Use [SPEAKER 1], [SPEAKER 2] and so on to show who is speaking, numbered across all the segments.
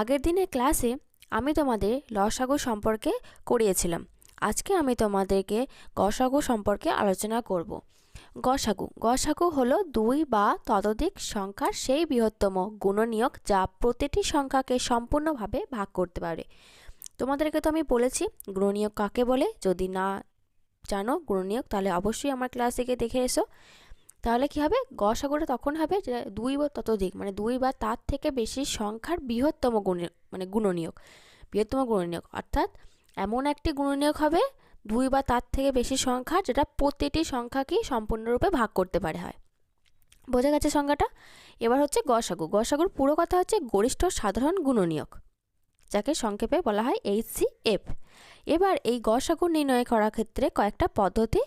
[SPEAKER 1] আগের দিনের ক্লাসে আমি তোমাদের লসাগু সম্পর্কে করিয়েছিলাম। আজকে আমি তোমাদেরকে গসাগু সম্পর্কে আলোচনা করব। গসাগু। গসাগু হলো দুই বা ততোধিক সংখ্যার সেই বৃহত্তম গুণনীয়ক যা প্রতিটি সংখ্যাকে সম্পূর্ণভাবে ভাগ করতে পারে। তোমাদেরকে তো আমি বলেছি, গুণনীয়ক কাকে বলে? যদি না জানো গুণনীয়ক, তাহলে অবশ্যই আমার ক্লাস থেকে দেখে এসো। তাহলে কি হবে? গসাগুটা তখন হবে যে দুই বা ততোধিক মানে দুই বা তার থেকে বেশি সংখ্যার বৃহত্তম গুণ মানে গুণনীয়ক, বৃহত্তম গুণনীয়ক। অর্থাৎ এমন একটি গুণনীয়ক হবে দুই বা তার থেকে বেশি সংখ্যা যেটা প্রতিটি সংখ্যাকেই সম্পূর্ণরূপে ভাগ করতে পারে হয়। বোঝা গেছে সংখ্যাটা এবার হচ্ছে গসাগু। গসাগুর পুরো কথা হচ্ছে গরিষ্ঠ সাধারণ গুণনীয়ক, যাকে সংক্ষেপে বলা হয় এইচসিএফ এবার এই গসাগু নির্ণয় করার ক্ষেত্রে কয়েকটা পদ্ধতি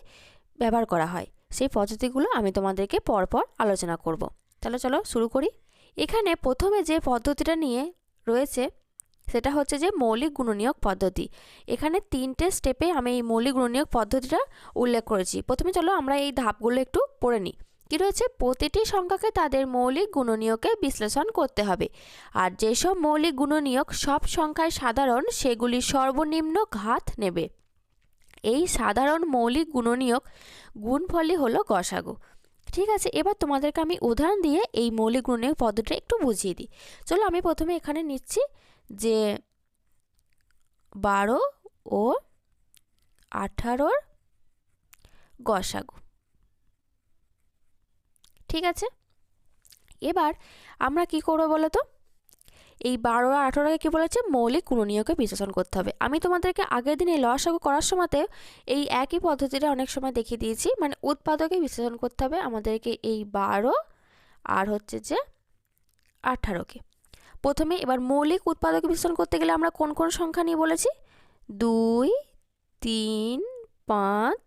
[SPEAKER 1] ব্যবহার করা হয়। সেই পদ্ধতিগুলো আমি তোমাদেরকে পরপর আলোচনা করব। তাহলে চলো শুরু করি। এখানে প্রথমে যে পদ্ধতিটা নিয়ে রয়েছে, সেটা হচ্ছে যে মৌলিক গুণনীয়ক পদ্ধতি। এখানে তিনটে স্টেপে আমি এই মৌলিক গুণনীয়ক পদ্ধতিটা উল্লেখ করেছি। প্রথমে চলো আমরা এই ধাপগুলো একটু পড়ে নিই। কী রয়েছে? প্রতিটি সংখ্যাকে তাদের মৌলিক গুণনীয়কে বিশ্লেষণ করতে হবে। আর যেসব মৌলিক গুণনীয়ক সব সংখ্যায় সাধারণ, সেগুলি সর্বনিম্ন ঘাত নেবে। এই সাধারণ মৌলিক গুণনীয়ক গুণফলই হলো গসাগু। ঠিক আছে, এবার তোমাদেরকে আমি উদাহরণ দিয়ে এই মৌলিক গুণনীয়ক পদ্ধতিটা একটু বুঝিয়ে দিই। চলো আমি প্রথমে এখানে নিচ্ছি যে বারো ও আঠারোর গসাগু। ঠিক আছে? এবার আমরা কি করব বলো তো? এই বারো আর আঠারোকে কী বলেছে? মৌলিক গুণনীয়কে বিশ্লেষণ করতে হবে। আমি তোমাদেরকে আগের দিন এই লসাগু করার সময়তে এই একই পদ্ধতিটা অনেক সময় দেখিয়ে দিয়েছি। মানে উৎপাদকে বিশ্লেষণ করতে হবে আমাদেরকে এই বারো আর হচ্ছে যে আঠারোকে প্রথমে এবার মৌলিক উৎপাদকে বিশ্লেষণ করতে গেলে আমরা কোন কোন সংখ্যা নিয়ে বলেছি? দুই, তিন, পাঁচ,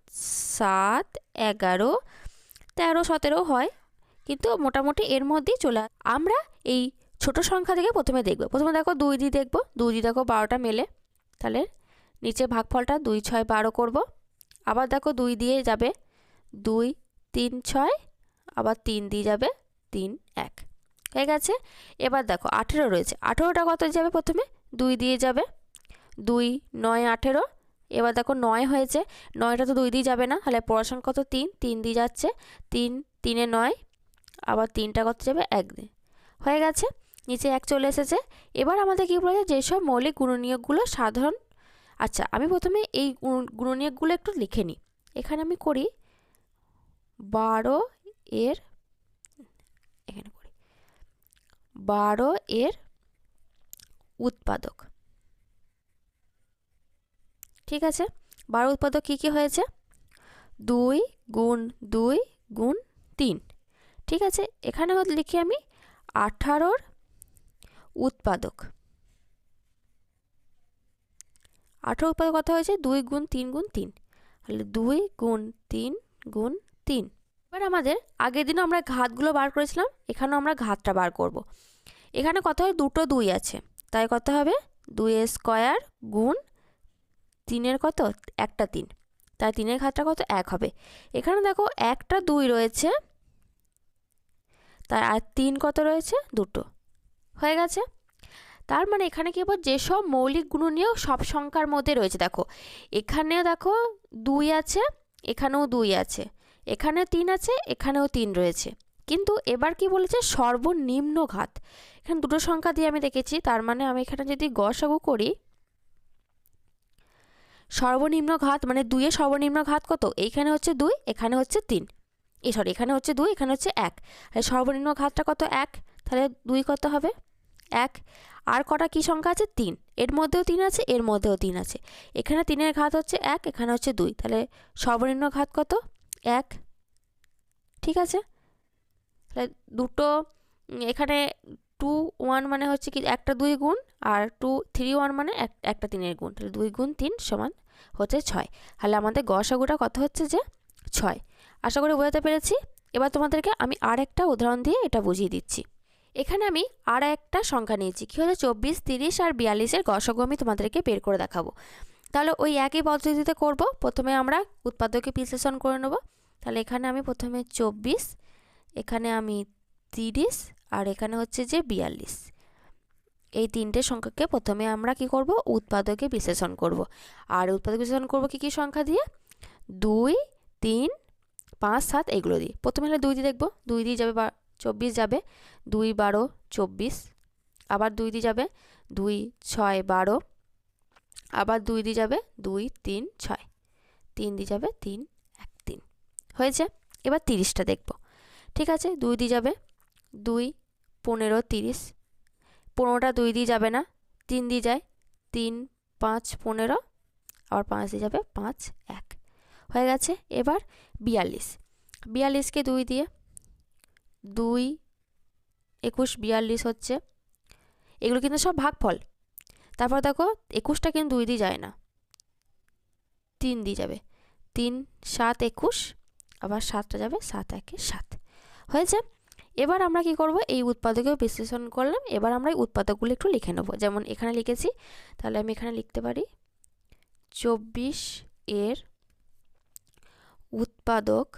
[SPEAKER 1] সাত, এগারো, তেরো, সতেরো হয়। কিন্তু মোটামুটি এর মধ্যেই চলে আমরা এই ছোট সংখ্যা থেকে প্রথমে দেখব। প্রথমে দেখো দুই দিয়ে দেখব। দুই দিয়ে দেখো বারোটা মেলে। তাহলে নিচে ভাগফলটা দুই, ছয়, বারো করব। আবার দেখো দুই দিয়ে যাবে। দুই, তিন, ছয়, আবার তিন দিয়ে যাবে। তিন, এক। হয়ে গেছে? এবার দেখো আঠেরো রয়েছে। আঠেরোটা কত যাবে প্রথমে? দুই দিয়ে যাবে। দুই, নয়, আঠেরো। এবার দেখো নয় হয়েছে। নয়টা তো দুই দিয়ে যাবে না। তাহলে পড়াশোনা কত? তিন। তিন দিয়ে যাচ্ছে। তিন, তিনে নয়। আবার তিনটা কত যাবে? এক দিয়ে। হয়ে গেছে? নিচে এক চলে এসেছে। এবার আমাদের কী বলেছে যেসব মৌলিক গুণনীয়কগুলো সাধারণ আচ্ছা আমি প্রথমে এই গুণনীয়কগুলো একটু লিখে নিই। এখানে আমি করি বারো এর, এখানে করি, বারো এর উৎপাদক। ঠিক আছে? বারো উৎপাদক কী কী হয়েছে? দুই গুণ দুই গুণ তিন। ঠিক আছে? এখানে লিখি আমি আঠারোর উৎপাদক। আঠারো উৎপাদক কথা হয়েছে? দুই গুণ তিন গুণ তিন। তাহলে দুই গুণ তিন গুণ তিন। এবার আমাদের আগের দিনও আমরা ঘাতগুলো বার করেছিলাম, এখানেও আমরা ঘাতটা বার করব। এখানে কথা হয়? দুটো দুই আছে। তাই কত হবে? দুই স্কোয়ার গুণ তিনের কত? একটা তিন। তাই তিনের ঘাতটা কত? এক হবে। এখানে দেখো একটা দুই রয়েছে। তাই আর তিন কত রয়েছে? দুটো। হয়ে গেছে। তার মানে এখানে কি বল যেসব মৌলিক গুণনীয়ক সব সংখ্যার মধ্যে রয়েছে, দেখো। এখানেও দেখো দুই আছে, এখানেও দুই আছে এখানে তিন আছে, এখানেও তিন রয়েছে। কিন্তু এবার কি বলেছে, সর্বনিম্ন ঘাত। এখানে দুটো সংখ্যা দিয়ে আমি দেখেছি, তার মানে আমি এখানে যদি গসাগু করি, সর্বনিম্ন ঘাত মানে দুইয়ে সর্বনিম্ন ঘাত কত? এইখানে হচ্ছে দুই, এখানে হচ্ছে তিন। এ সরি এখানে হচ্ছে দুই, এখানে হচ্ছে এক। সর্বনিম্ন ঘাতটা কত? এক। তাহলে দুই কত হবে? এক, আর কটা কী সংখ্যা আছে? তিন। এর মধ্যেও তিন আছে, এর মধ্যেও তিন আছে। এখানে তিনের ঘাত হচ্ছে এক, এখানে হচ্ছে দুই। তাহলে সর্বনিম্ন ঘাত কত? এক। ঠিক আছে? তাহলে দুটো এখানে টু ওয়ান মানে হচ্ছে কি একটা দুই গুণ, আর টু থ্রি ওয়ান মানে এক, একটা তিনের গুণ। তাহলে দুই গুণ তিন সমান হচ্ছে ছয়। তাহলে আমাদের গসাগুটা কত হচ্ছে যে? ছয়। আশা করি বোঝাতে পেরেছি। এবার তোমাদেরকে আমি আর একটা উদাহরণ দিয়ে এটা বুঝিয়ে দিচ্ছি। এখানে আমি আর একটা সংখ্যা নিয়েছি। কী হচ্ছে চব্বিশ, তিরিশ আর বিয়াল্লিশের গসগু আমি তোমাদেরকে বের করে দেখাবো। তাহলে ওই একই পদ্ধতিতে করব। প্রথমে আমরা উৎপাদকে বিশ্লেষণ করে নেব। তাহলে এখানে আমি প্রথমে চব্বিশ, এখানে আমি তিরিশ আর এখানে হচ্ছে যে বিয়াল্লিশ। এই তিনটে সংখ্যাকে প্রথমে আমরা কি করব? উৎপাদকে বিশ্লেষণ করব। আর উৎপাদক বিশ্লেষণ করব কি কি সংখ্যা দিয়ে? দুই, তিন, পাঁচ, সাত, এগুলো দিয়ে। প্রথমে হলে দুই দিয়ে দেখব। দুই দিয়ে যাবে চব্বিশ যাবে, দুই বারো চব্বিশ, আবার দুই দিয়ে যাবে, দুই ছয় বারো, আবার দুই দিয়ে যাবে, দুই তিন ছয়, তিন দিয়ে যাবে, তিন এক তিন। হয়েছে? এবার তিরিশটা দেখব। ঠিক আছে? দুই দিয়ে যাবে, দুই পনেরো তিরিশ, পনেরোটা দুই দিয়ে যাবে না, তিন দিয়ে যায়, তিন পাঁচ পনেরো, আবার পাঁচ দিয়ে যাবে পাঁচ এক। হয়ে গেছে? এবার বিয়াল্লিশ। বিয়াল্লিশকে দুই দিয়ে দুই, একুশ, বিয়াল্লিশ হচ্ছে। এগুলো কিন্তু সব ভাগফল। তারপর দেখো, একুশটা কিন্তু দুই দিয়ে যায় না। তিন দিয়ে যাবে। তিন, সাত, একুশ, আবার সাতটা যাবে, সাত, একে সাত। হয়েছে? এবার আমরা কি করব? এই উৎপাদকেও বিশ্লেষণ করলাম। এবার আমরা এই উৎপাদকগুলো একটু লিখে নেব। যেমন এখানে লিখেছি, তাহলে আমি এখানে লিখতে পারি, চব্বিশ এর উৎপাদক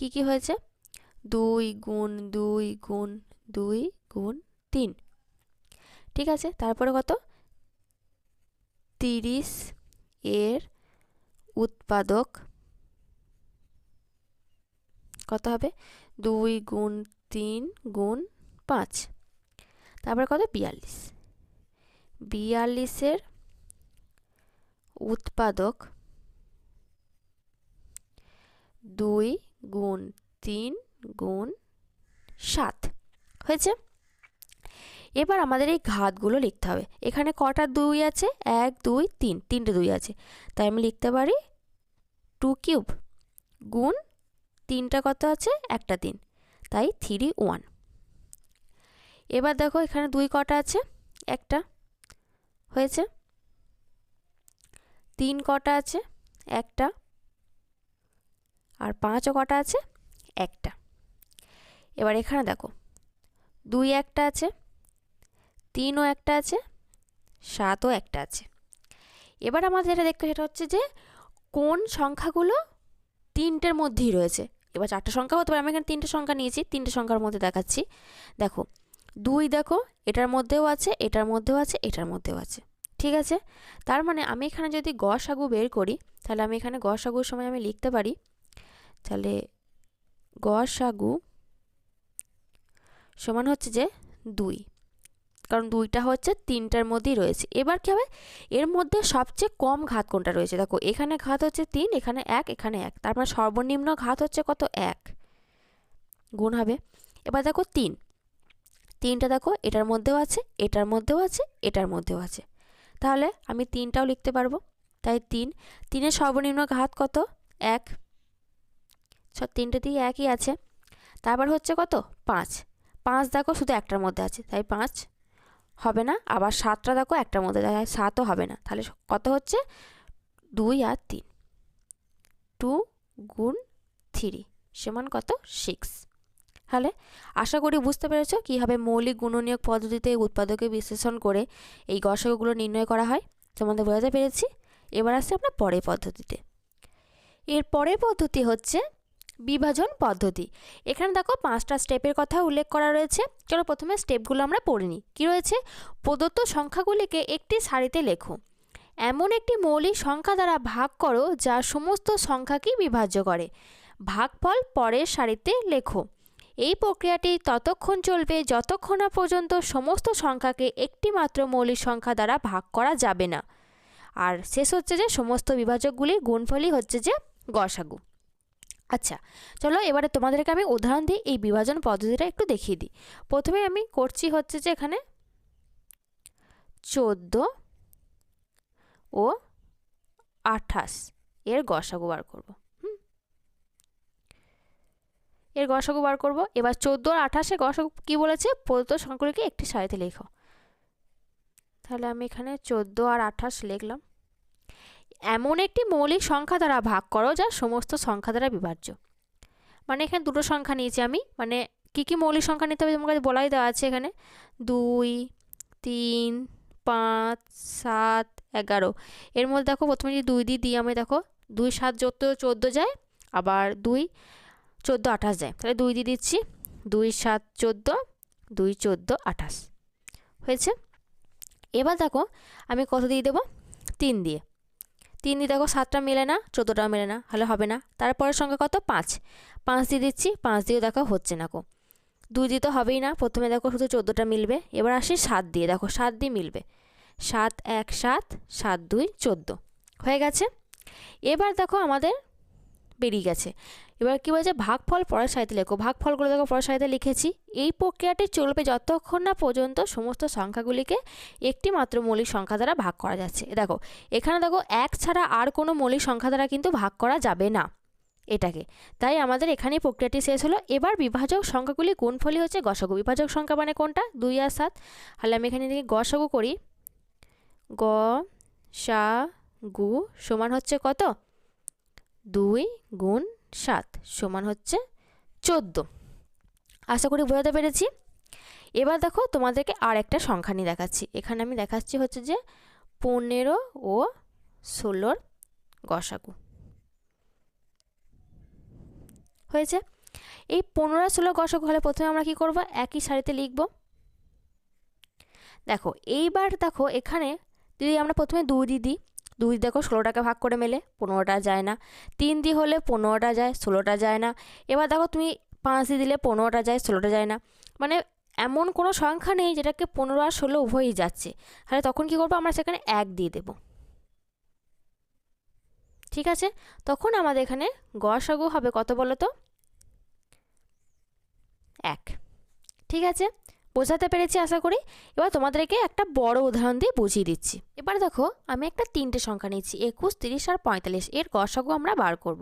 [SPEAKER 1] কি কি হয়েছে? দুই গুণ দুই গুণ দুই গুণ তিন। ঠিক আছে, তারপরে কত? তিরিশ এর উৎপাদক কত হবে? দুই গুণ তিন গুণ পাঁচ। তারপরে কত? বিয়াল্লিশ। বিয়াল্লিশের উৎপাদক দুই গুণ তিন গুণ সাত। হয়েছে? এবার আমাদের এই ঘাতগুলো লিখতে হবে। এখানে কটা দুই আছে? এক, দুই, তিন। তিনটে দুই আছে। তাই আমি লিখতে পারি টু কিউব গুণ তিনটা কত আছে? একটা তিন। তাই থ্রি ওয়ান। এবার দেখো এখানে দুই কটা আছে? একটা। হয়েছে? তিন কটা আছে? একটা। আর পাঁচও কটা আছে? একটা। এবার এখানে দেখো, দুই একটা আছে, তিনও একটা আছে, সাতও একটা আছে। এবার আমাদের যেটা দেখতে সেটা হচ্ছে যে, কোন সংখ্যাগুলো তিনটের মধ্যেই রয়েছে। এবার চারটে সংখ্যা হতে পারে, আমি এখানে তিনটে সংখ্যা নিয়েছি, তিনটে সংখ্যার মধ্যে দেখাচ্ছি। দেখো, দুই দেখো, এটার মধ্যেও আছে, এটার মধ্যেও আছে, এটার মধ্যেও আছে। ঠিক আছে? তার মানে আমি এখানে যদি গ সাগু বের করি, তাহলে আমি এখানে গ সাগুর সময় আমি লিখতে পারি তাহলে গ সাগু সমান হচ্ছে যে দুই। কারণ দুইটা হচ্ছে তিনটার মধ্যেই রয়েছে। এবার কী হবে? এর মধ্যে সবচেয়ে কম ঘাত কোনটা রয়েছে? দেখো, এখানে ঘাত হচ্ছে তিন, এখানে এক এখানে এক। তারপর সর্বনিম্ন ঘাত হচ্ছে কত? এক। গুণ হবে। এবার দেখো তিন। তিনটা দেখো, এটার মধ্যেও আছে, এটার মধ্যেও আছে, এটার মধ্যেও আছে। তাহলে আমি তিনটাও লিখতে পারব। তাই তিন। তিনের সর্বনিম্ন ঘাত কত? এক। সব তিনটেতেই একই আছে। তারপর হচ্ছে কত? পাঁচ। পাঁচ দেখো শুধু একটার মধ্যে আছে, তাই পাঁচ হবে না। আবার সাতটা দেখো একটার মধ্যে তাই সাতও হবে না। তাহলে কত হচ্ছে? দুই আর তিন। টু গুণ থ্রি সমান কত? সিক্স। তাহলে আশা করি বুঝতে পেরেছ কীভাবে মৌলিক গুণনীয়ক পদ্ধতিতে উৎপাদকে বিশ্লেষণ করে এই গসাগুলো নির্ণয় করা হয়। তোমাদের বোঝাতে পেরেছি। এবার আসছে আপনার পরের পদ্ধতিতে। এর পরের পদ্ধতি হচ্ছে বিভাজন পদ্ধতি। এখানে দেখো পাঁচটা স্টেপের কথা উল্লেখ করা রয়েছে। চলো প্রথমে স্টেপগুলো আমরা পড়ে নিই। কী রয়েছে? প্রদত্ত সংখ্যাগুলিকে একটি সারিতে লেখো। এমন একটি মৌলিক সংখ্যা দ্বারা ভাগ করো, যা সমস্ত সংখ্যাকেই বিভাজ্য করে। ভাগফল পরের সারিতে লেখো। এই প্রক্রিয়াটি ততক্ষণ চলবে যতক্ষণ না পর্যন্ত সমস্ত সংখ্যাকে একটি মাত্র মৌলিক সংখ্যা দ্বারা ভাগ করা যাবে না। আর শেষ হচ্ছে যে সমস্ত বিভাজকগুলির গুণফলই হচ্ছে যে গসাগু। আচ্ছা চলো এবারে তোমাদেরকে আমি উদাহরণ দিই, এই বিভাজন পদ্ধতিটা একটু দেখিয়ে দিই। প্রথমে আমি করছি হচ্ছে যে এখানে চোদ্দ ও আঠাশ। এর গসাগু বার করব এর গসাগু বার করব। এবার চোদ্দ আর আঠাশে গসাগু কী বলেছে? প্রদত্ত সংখ্যাগুলিকে একটি সারিতে লেখো। তাহলে আমি এখানে চোদ্দ আর আঠাশ লিখলাম। এমন একটি মৌলিক সংখ্যা দ্বারা ভাগ করো যা সমস্ত সংখ্যা দ্বারা বিভাজ্য। মানে এখানে দুটো সংখ্যা নিয়েছি আমি। মানে কী কী মৌলিক সংখ্যা নিতে হবে তোমার কাছে বলাই দেওয়া আছে এখানে? দুই, তিন, পাঁচ, সাত, এগারো। এর মধ্যে দেখো প্রথমে যদি দুই দিয়ে দিই আমি, দেখো দুই, সাত চোদ্দ চোদ্দ যায়, আবার দুই, চোদ্দ, আঠাশ যায়। তাহলে দুই দিয়ে দিচ্ছি। দুই, সাত, চোদ্দ, দুই, চোদ্দ, আঠাশ। হয়েছে? এবার দেখো আমি কত দিয়ে দেবো? তিন দিয়ে। তিন দিয়ে দেখো সাতটা মেলে না, চোদ্দোটাও মেলে না, হলে হবে না। তারপরের সংখ্যা কত? পাঁচ। পাঁচ দিয়ে দিচ্ছি, পাঁচ দিয়েও দেখো হচ্ছে না কো দুই দিয়ে তো হবেই না, প্রথমে দেখো শুধু চোদ্দোটা মিলবে, এবার আসি সাত দিয়ে, দেখো সাত দিয়ে মিলবে। সাত, এক, সাত সাত, দুই, চোদ্দ। হয়ে গেছে? এবার দেখো আমাদের বেরিয়ে গেছে। এবার কী বলছে? ভাগফল পরের সারিতে লেখো। ভাগফলগুলো দেখো পরের সারিতে লিখেছি। এই প্রক্রিয়াটি চলবে যতক্ষণ না পর্যন্ত সমস্ত সংখ্যাগুলিকে একটি মাত্র মৌলিক সংখ্যা দ্বারা ভাগ করা যাচ্ছে। দেখো, এখানে দেখো, এক ছাড়া আর কোনো মৌলিক সংখ্যা দ্বারা কিন্তু ভাগ করা যাবে না এটাকে। তাই আমাদের এখানে প্রক্রিয়াটি শেষ হলো। এবার বিভাজক সংখ্যাগুলি কোন গুণফলই হচ্ছে গসাগু। বিভাজক সংখ্যা মানে কোনটা? দুই আর সাত। তাহলে আমি এখানে থেকে গসাগু করি, গ সা গু সমান হচ্ছে কত? দুই গুণ সাত সমান হচ্ছে চোদ্দ। আশা করি বোঝাতে পেরেছি? এবার দেখো তোমাদেরকে আর একটা সংখ্যা নিয়ে দেখাচ্ছি। এখানে আমি দেখাচ্ছি হচ্ছে যে পনেরো ও ষোলোর গসাগু। হয়েছে? এই পনেরো ষোলো গসাগু হলে প্রথমে আমরা কি করব? একই সারিতে লিখব। দেখো, এইবার দেখো এখানে যদি আমরা প্রথমে দুই দিই দুই দেখো ষোলোটাকে ভাগ করে মেলে, পনেরোটা যায় না। তিন দিয়ে হলে পনেরোটা যায়, ষোলোটা যায় না। এবার দেখো তুমি পাঁচ দিয়ে দিলে পনেরোটা যায়, ষোলোটা যায় না। মানে এমন কোনো সংখ্যা নেই যেটাকে পনেরো আর ষোলো উভয়ই যাচ্ছে। তাহলে তখন কী করব? আমরা সেখানে এক দিয়ে দেব। ঠিক আছে? তখন আমাদের এখানে গসাগু হবে কত বলো তো এক। ঠিক আছে? বোঝাতে পেরেছি আশা করি। এবার তোমাদেরকে একটা বড় উদাহরণ দিয়ে বুঝিয়ে দিচ্ছি। এবার দেখো, আমি একটা তিনটে সংখ্যা নিচ্ছি একুশ, তিরিশ আর পঁয়তাল্লিশ। এর গসাগু আমরা বার করব।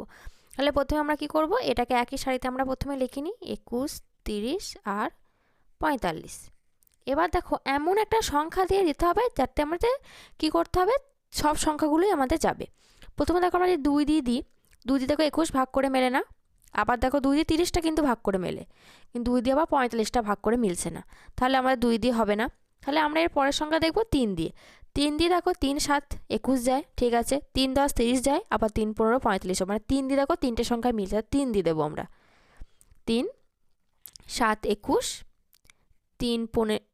[SPEAKER 1] তাহলে প্রথমে আমরা কি করব? এটাকে একই সারিতে আমরা প্রথমে লিখে নিই, একুশ, তিরিশ আর পঁয়তাল্লিশ। এবার দেখো, এমন একটা সংখ্যা দিয়ে দিতে হবে যাতে আমাদের কী করতে হবে? সব সংখ্যাগুলোই আমাদের যাবে। প্রথমে দেখো আমরা যে দুই দিয়ে দিই, দুই দিয়ে দেখো একুশ ভাগ করে মেলে না। আবার দেখো দুই দিয়ে তিরিশটা কিন্তু ভাগ করে মেলে। কিন্তু দুই দিয়ে আবার পঁয়তাল্লিশটা ভাগ করে মিলছে না। তাহলে আমাদের দুই দিয়ে হবে না। তাহলে আমরা এর পরের সংখ্যা দেখব তিন দিয়ে। তিন দিয়ে দেখো তিন সাত একুশ যায়, ঠিক আছে? তিন দশ তিরিশ যায়, আবার তিন পনেরো পঁয়তাল্লিশ মানে তিন দিয়ে দেখো তিনটে সংখ্যা মিলছে তিন দিয়ে দেবো আমরা। তিন, সাত একুশ, তিন পনেরো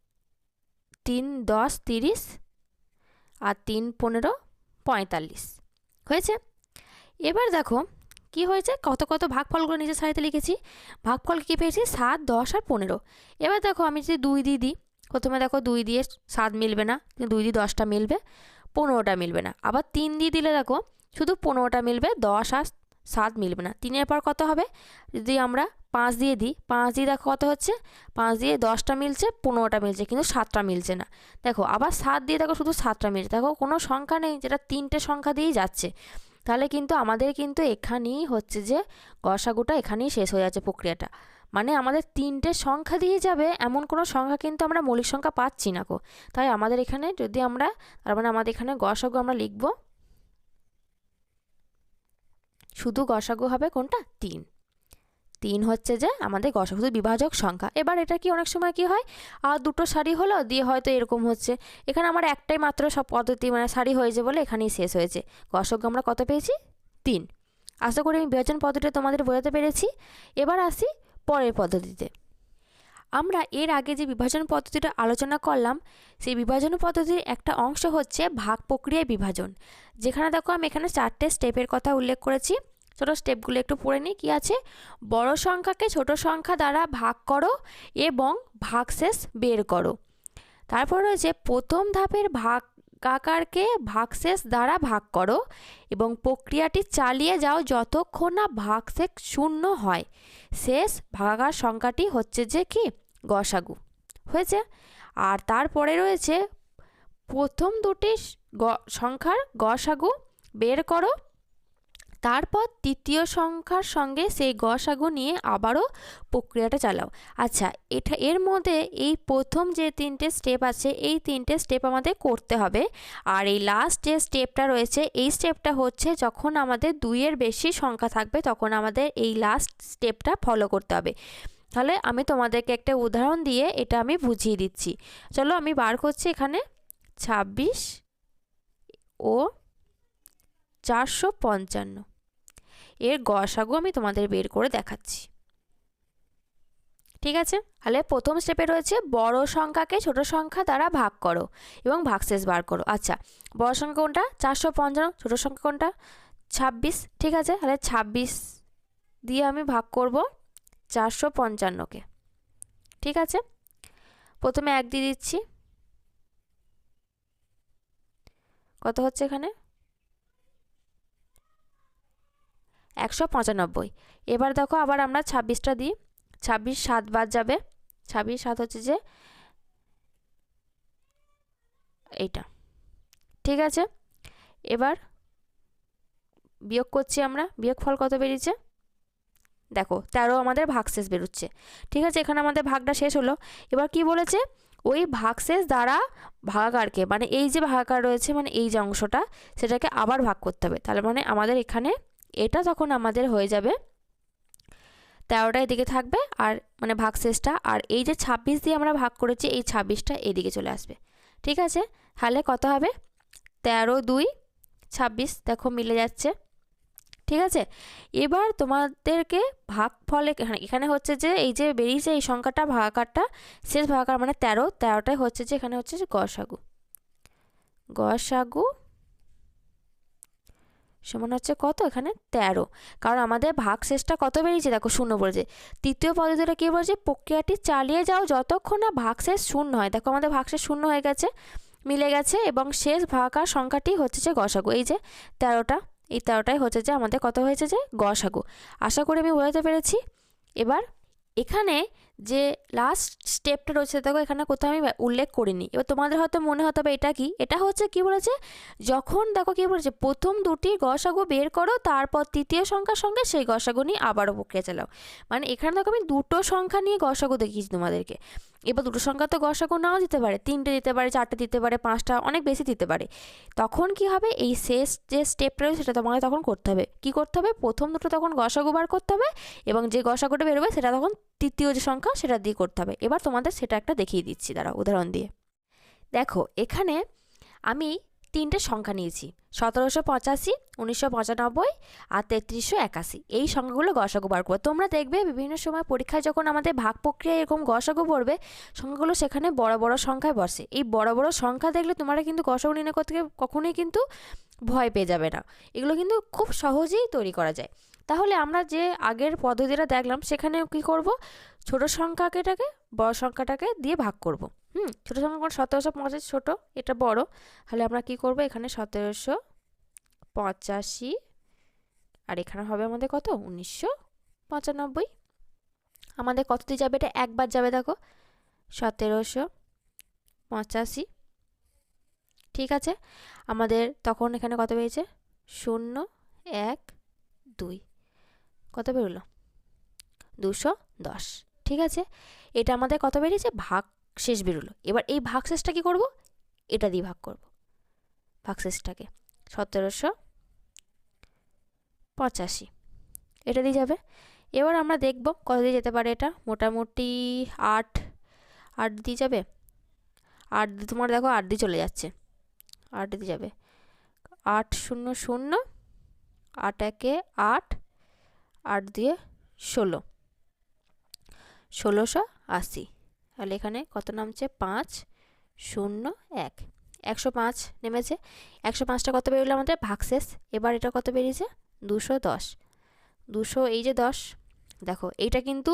[SPEAKER 1] তিন দশ তিরিশ, আর তিন পনেরো পঁয়তাল্লিশ। হয়েছে? এবার দেখো কি হয়েছে? কত কত ভাগফলগুলো নিজের সারিতে লিখেছি। ভাগফল কী পেয়েছি? সাত, দশ আর পনেরো। এবার দেখো আমি যদি দুই দিয়ে দিই, প্রথমে দেখো দুই দিয়ে সাত মিলবে না, কিন্তু দুই দিয়ে দশটা মিলবে, পনেরোটা মিলবে না। আবার তিন দিয়ে দিলে দেখো, শুধু পনেরোটা মিলবে, দশ আর সাত মিলবে না। তিনের পর কত হবে? যদি আমরা পাঁচ দিয়ে দিই, পাঁচ দিয়ে দেখো কত হচ্ছে? পাঁচ দিয়ে দশটা মিলছে, পনেরোটা মিলছে, কিন্তু সাতটা মিলছে না। দেখো, আবার সাত দিয়ে দেখো শুধু সাতটা মিলছে। দেখো কোনো সংখ্যা নেই, যেটা তিনটে সংখ্যা দিয়েই যাচ্ছে। তাহলে কিন্তু আমাদের কিন্তু এখানেই হচ্ছে যে গসাগুটা এখানেই শেষ হয়ে যাচ্ছে প্রক্রিয়াটা। মানে আমাদের তিনটে সংখ্যা দিয়ে যাবে, এমন কোনো সংখ্যা কিন্তু আমরা মৌলিক সংখ্যা পাচ্ছি না কো তাই আমাদের এখানে যদি আমরা, তার মানে আমাদের এখানে গসাগু আমরা লিখব। শুধু গসাগু হবে কোনটা? তিন। তিন হচ্ছে যে আমাদের গসাগু বিভাজক সংখ্যা। এবার এটা কি অনেক সময় কি হয়? আর দুটো শাড়ি হলো, দিয়ে হয়তো এরকম হচ্ছে। এখানে আমার একটাই মাত্র সব পদ্ধতি মানে শাড়ি হয়েছে বলে এখানেই শেষ হয়েছে। গসাগু আমরা কত পেয়েছি? তিন। আশা করি আমি বিভাজন পদ্ধতিটা তোমাদের বোঝাতে পেরেছি। এবার আসি পরের পদ্ধতিতে। আমরা এর আগে যে বিভাজন পদ্ধতিটা আলোচনা করলাম, সেই বিভাজন পদ্ধতির একটা অংশ হচ্ছে ভাগ প্রক্রিয়ায় বিভাজন। যেখানে দেখো আমি এখানে চারটে স্টেপের কথা উল্লেখ করেছি। ছোটো স্টেপগুলো একটু পড়ে নিই, কী আছে? বড় সংখ্যাকে ছোট সংখ্যা দ্বারা ভাগ করো এবং ভাগশেষ বের করো। তারপর রয়েছে, প্রথম ধাপের ভাগ আকারকে ভাগশেষ দ্বারা ভাগ করো এবং প্রক্রিয়াটি চালিয়ে যাও যতক্ষণ না ভাগশেষ শূন্য হয়। শেষ ভাগাকার সংখ্যাটি হচ্ছে যে কি? গসাগু। হয়েছে? আর তারপরে রয়েছে, প্রথম দুটি সংখ্যার গসাগু বের করো তারপর তৃতীয় সংখ্যার সঙ্গে সেই গসাগু নিয়ে আবারও প্রক্রিয়াটা চালাও। আচ্ছা এটা এর মধ্যে এই প্রথম যে তিনটে স্টেপ আছে, এই তিনটে স্টেপ আমাদের করতে হবে। আর এই লাস্ট যে স্টেপটা রয়েছে, এই স্টেপটা হচ্ছে যখন আমাদের দুইয়ের বেশি সংখ্যা থাকবে, তখন আমাদের এই লাস্ট স্টেপটা ফলো করতে হবে। তাহলে আমি তোমাদেরকে একটা উদাহরণ দিয়ে এটা আমি বুঝিয়ে দিচ্ছি। চলো আমি বার করছি এখানে। ছাব্বিশ ও চারশো পঞ্চান্ন। এর গসাগু আমি তোমাদের বের করে দেখাচ্ছি। ঠিক আছে? তাহলে প্রথম স্টেপে রয়েছে বড় সংখ্যাকে ছোট সংখ্যা দ্বারা ভাগ করো এবং ভাগশেষ বার করো। আচ্ছা বড় সংখ্যা কোনটা? চারশো পঞ্চান্ন, ছোটো সংখ্যা কোনটা? ছাব্বিশ, ঠিক আছে? তাহলে ছাব্বিশ দিয়ে আমি ভাগ করব চারশো পঞ্চান্নকে। ঠিক আছে? প্রথমে এক দিয়ে দিচ্ছি। কত হচ্ছে এখানে? একশো পঁচানব্বই। এবার দেখো আবার আমরা ছাব্বিশটা দিই। ছাব্বিশ সাত বাদ যাবে। ছাব্বিশ সাত হচ্ছে যে এইটা। ঠিক আছে? এবার বিয়োগ করছি আমরা। বিয়োগ ফল কত বেরিয়েছে? দেখো, তেরো আমাদের ভাগশেষ বেরোচ্ছে। ঠিক আছে? এখানে আমাদের ভাগটা শেষ হলো। এবার কি বলেছে? ওই ভাগশেষ দ্বারা ভাগাকারকে মানে এই যে ভাগাকার রয়েছে মানে এই যে অংশটা, সেটাকে আবার ভাগ করতে হবে। তাহলে মানে আমাদের এখানে এটা তখন আমাদের হয়ে যাবে তেরোটা এদিকে থাকবে আর মানে ভাগশেষটা, আর এই যে ছাব্বিশ দিয়ে আমরা ভাগ করেছি, এই ছাব্বিশটা এদিকে চলে আসবে। ঠিক আছে? তাহলে কত হবে? তেরো দুই, ছাব্বিশ, দেখো মিলে যাচ্ছে। ঠিক আছে? এবার তোমাদেরকে ভাগ ফলে এখানে এখানে হচ্ছে যে এই যে বেরিয়েছে এই সংখ্যাটা, ভাগাকারটা, শেষ ভাগাকার মানে তেরো তেরোটাই হচ্ছে যে এখানে হচ্ছে যে গসাগু গসাগু সমান হচ্ছে কত? এখানে তেরো। কারণ আমাদের ভাগ শেষটা কত বেরিয়েছে? দেখো শূন্য বলেছে তৃতীয় পদ্ধতিটা কী বলছে? প্রক্রিয়াটি চালিয়ে যাও যতক্ষণ না ভাগ শেষ শূন্য হয়। দেখো আমাদের ভাগ শেষ শূন্য হয়ে গেছে, মিলে গেছে এবং শেষ ভাগাকার সংখ্যাটি হচ্ছে যে গসাগু। এই যে তেরোটা, এই তেরোটাই হচ্ছে যে আমাদের কত হয়েছে যে গসাগু। আশা করি আমি বোঝাতে পেরেছি। এবার এখানে যে লাস্ট স্টেপটা রয়েছে, দেখো এখানে কোথাও আমি উল্লেখ করিনি। এবার তোমাদের হয়তো মনে হতে হবে এটা কি? এটা হচ্ছে কি বলেছে? যখন দেখো কি বলেছে, প্রথম দুটি গসাগু বের করো, তারপর তৃতীয় সংখ্যার সঙ্গে সেই গসাগু নিয়ে আবারও প্রক্রিয়া চালাও। মানে এখানে দেখো আমি দুটো সংখ্যা নিয়ে গসাগু দেখিয়েছি তোমাদেরকে। এবার দুটো সংখ্যা তো গসাগু নাও দিতে পারে, তিনটে দিতে পারে, চারটে দিতে পারে, পাঁচটা, অনেক বেশি দিতে পারে। তখন কি হবে? এই শেষ যে স্টেপটা রয়েছে, সেটা তোমাকে তখন করতে হবে। কি করতে হবে? প্রথম দুটো তখন গসাগু বার করতে হবে এবং যে গসাগুটা বেরোবে সেটা তখন তৃতীয় যে সংখ্যা, সেটা দিয়ে করতে হবে। এবার তোমাদের সেটা একটা দেখিয়ে দিচ্ছি দাঁড়া উদাহরণ দিয়ে। দেখো, এখানে আমি তিনটে সংখ্যা নিয়েছি। সতেরোশো পঁচাশি, উনিশশো পঁচানব্বই আর তেত্রিশশো একাশি। এই সংখ্যাগুলো গসাগু বার করব। তোমরা দেখবে বিভিন্ন সময় পরীক্ষায় যখন আমাদের ভাগ প্রক্রিয়া এরকম গসাগু পড়বে, সংখ্যাগুলো সেখানে বড় বড় সংখ্যায় বসে। এই বড় বড় সংখ্যা দেখলে তোমরা কিন্তু গসাগু নির্ণয় করতে কখনোই কিন্তু ভয় পেয়ে যাবে না। এগুলো কিন্তু খুব সহজেই তৈরি করা যায়। তাহলে আমরা যে আগের পদ্ধতিটা দেখলাম সেখানে কি করব? ছোট সংখ্যাকেটাকে বড় সংখ্যাটাকে দিয়ে ভাগ করব। হুম, ছোটো সংখ্যা কোন সতেরোশো পঁচাশি ছোটো, এটা বড়। তাহলে আমরা কি করব? এখানে সতেরোশো পঁচাশি, আর এখানে হবে আমাদের কত? উনিশশো পঁচানব্বই। আমাদের কত দিয়ে যাবে? এটা একবার যাবে, দেখো। সতেরোশো পঁচাশি। ঠিক আছে? আমাদের তখন এখানে কত পেয়েছে? শূন্য, এক, দুই। কত বেরোলো? দুশো দশ। ঠিক আছে? এটা আমাদের কত বেরিয়েছে? ভাগ শেষ বেরোলো। এবার এই ভাগ শেষটা কী করব? এটা দিয়ে ভাগ করব। ভাগ শেষটাকে সতেরোশো পঁচাশি। এটা দিয়ে যাবে। এবার আমরা দেখব কত দিয়ে যেতে পারে এটা। মোটামুটি আট। আট দিয়ে যাবে? আট দিয়ে তোমার দেখো আট দিয়ে চলে যাচ্ছে। আট দিয়ে যাবে। আট শূন্য শূন্য, আট একে আট আট দিয়ে ষোলো। ষোলোশো আশি। তাহলে এখানে কত নামছে? পাঁচ, শূন্য, এক। একশো পাঁচ নেমেছে। একশো পাঁচটা কত বেরোলো আমাদের? ভাগশেষ এবার এটা কত বেরিয়েছে? দুশো দশ। দুশো, এই যে দশ। দেখো, এইটা কিন্তু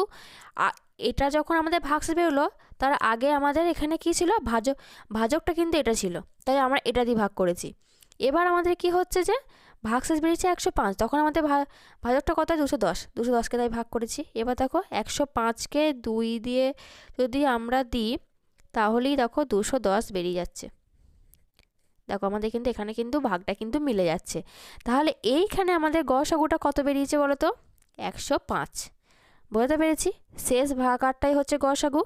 [SPEAKER 1] এটা যখন আমাদের ভাগশেষ বেরোলো, তার আগে আমাদের এখানে কি ছিল? ভাজক, ভাজকটা কিন্তু এটা ছিল। তাই আমরা এটা দিয়ে ভাগ করেছি। এবার আমাদের কি হচ্ছে যে ভাগশেষ বেরিয়েছে একশো পাঁচ। তখন আমাদের ভাজকটা কত? দুশো দশ। দুশো দশকে তাই ভাগ করেছি। এবার দেখো, একশো পাঁচকে দুই দিয়ে যদি আমরা দিই, তাহলেই দেখো দুশো দশ বেরিয়ে যাচ্ছে। দেখো আমাদের কিন্তু, এখানে কিন্তু ভাগটা কিন্তু মিলে যাচ্ছে। তাহলে এইখানে আমাদের গসাগুটা কত বেরিয়েছে বলো তো? একশো পাঁচ। বোঝাতে পেরেছি? শেষ ভাগ ভাগারটাই হচ্ছে গসাগু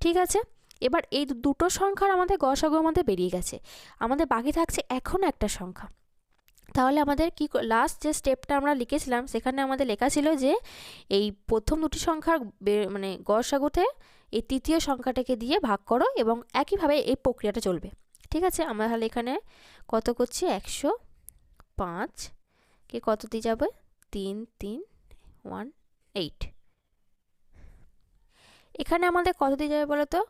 [SPEAKER 1] ঠিক আছে? এবার এই দুটো সংখ্যার আমাদের গসাগু আমাদের বেরিয়ে গেছে। আমাদের বাকি থাকছে এখনও একটা সংখ্যা। তাহলে আমাদের কি লাস্ট যে স্টেপটা আমরা লিখেছিলাম, সেখানে আমাদের লেখা ছিল যে, এই প্রথম দুটি সংখ্যার মানে গড়সাগুতে এই তৃতীয় সংখ্যাটাকে দিয়ে ভাগ করো এবং একইভাবে এই প্রক্রিয়াটা চলবে। ঠিক আছে? আমরা তাহলে এখানে কত করছি? একশো পাঁচ। কে কত দিয়ে যাবে? তিন তিন ওয়ান এইট এখানে আমাদের কত দিয়ে যাবে বলো তো?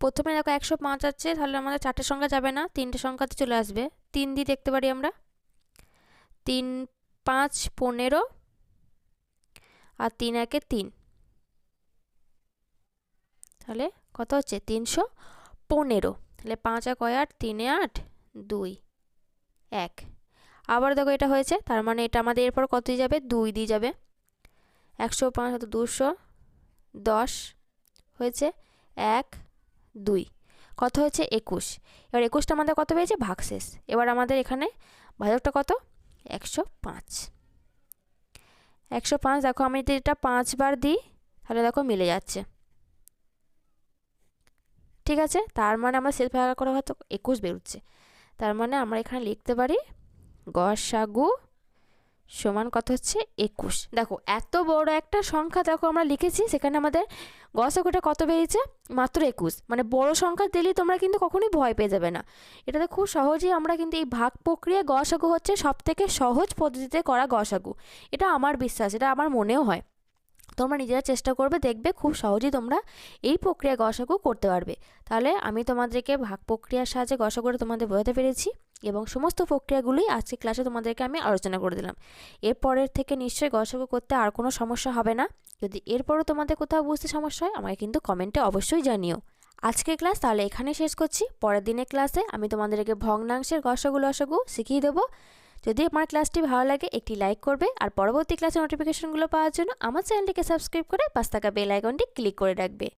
[SPEAKER 1] প্রথমে দেখো একশো পাঁচ আছে, তাহলে আমাদের চারটে সংখ্যা যাবে না, তিনটে সংখ্যাতে চলে আসবে। তিন দিয়ে দেখতে পারি আমরা। তিন পাঁচ পনেরো আর তিন একে তিন। তাহলে কত হচ্ছে? তিনশো পনেরো। তাহলে পাঁচ এক আট, তিনে আট, দুই এক। আবার দেখো এটা হয়েছে, তার মানে এটা আমাদের এরপর কত দিয়ে যাবে? দুই দিয়ে যাবে। একশো পাঁচ দুশো দশ হয়েছে এক, দুই। কত হয়েছে? একুশ। এবার একুশটা আমাদের কত পেয়েছে? ভাগশেষ। এবার আমাদের এখানে ভাজকটা কত? একশো পাঁচ। একশো পাঁচ, দেখো আমি যদি এটা পাঁচবার দিই, তাহলে দেখো মিলে যাচ্ছে। ঠিক আছে? তার মানে আমরা সেলফ ভাগ করে হয়তো একুশ বেরোচ্ছে। তার মানে আমরা এখানে লিখতে পারি, গসাগু সমান কত হচ্ছে? একুশ। দেখো, এত বড় একটা সংখ্যা দেখো আমরা লিখেছি, সেখানে আমাদের গসাগুটা কত বেরিয়েছে? মাত্র একুশ। মানে বড় সংখ্যা দিলেই তোমরা কিন্তু কখনোই ভয় পেয়ে যাবে না। এটাতে খুব সহজেই আমরা কিন্তু এই ভাগ প্রক্রিয়া গসাগু হচ্ছে সব থেকে সহজ পদ্ধতিতে করা গসাগু এটা আমার বিশ্বাস, এটা আমার মনেও হয়। তোমরা নিজেরা চেষ্টা করবে, দেখবে খুব সহজেই তোমরা এই প্রক্রিয়া গসাগু করতে পারবে। তাহলে আমি তোমাদেরকে ভাগ প্রক্রিয়ার সাহায্যে গসাগুটা তোমাদের বোঝাতে পেরেছি এবং সমস্ত প্রক্রিয়াগুলোই আজকে ক্লাসে তোমাদেরকে আমি আলোচনা করে দিলাম। এরপরের থেকে নিশ্চয়ই গসাগু করতে আর কোনো সমস্যা হবে না। যদি এরপরও তোমাদের কোথাও বুঝতে সমস্যা হয়, আমাকে কিন্তু কমেন্টে অবশ্যই জানিও। আজকের ক্লাস তাহলে এখানে শেষ করছি। পরের দিনের ক্লাসে আমি তোমাদেরকে ভগ্নাংশের গসাগু লসাগু শিখিয়ে দেবো। যদি আমার ক্লাসটি ভালো লাগে, একটি লাইক করবে আর পরবর্তী ক্লাসের নোটিফিকেশনগুলো পাওয়ার জন্য আমার চ্যানেলটিকে সাবস্ক্রাইব করে পাঁচ থাকা বেল আইকনটি ক্লিক করে রাখবে।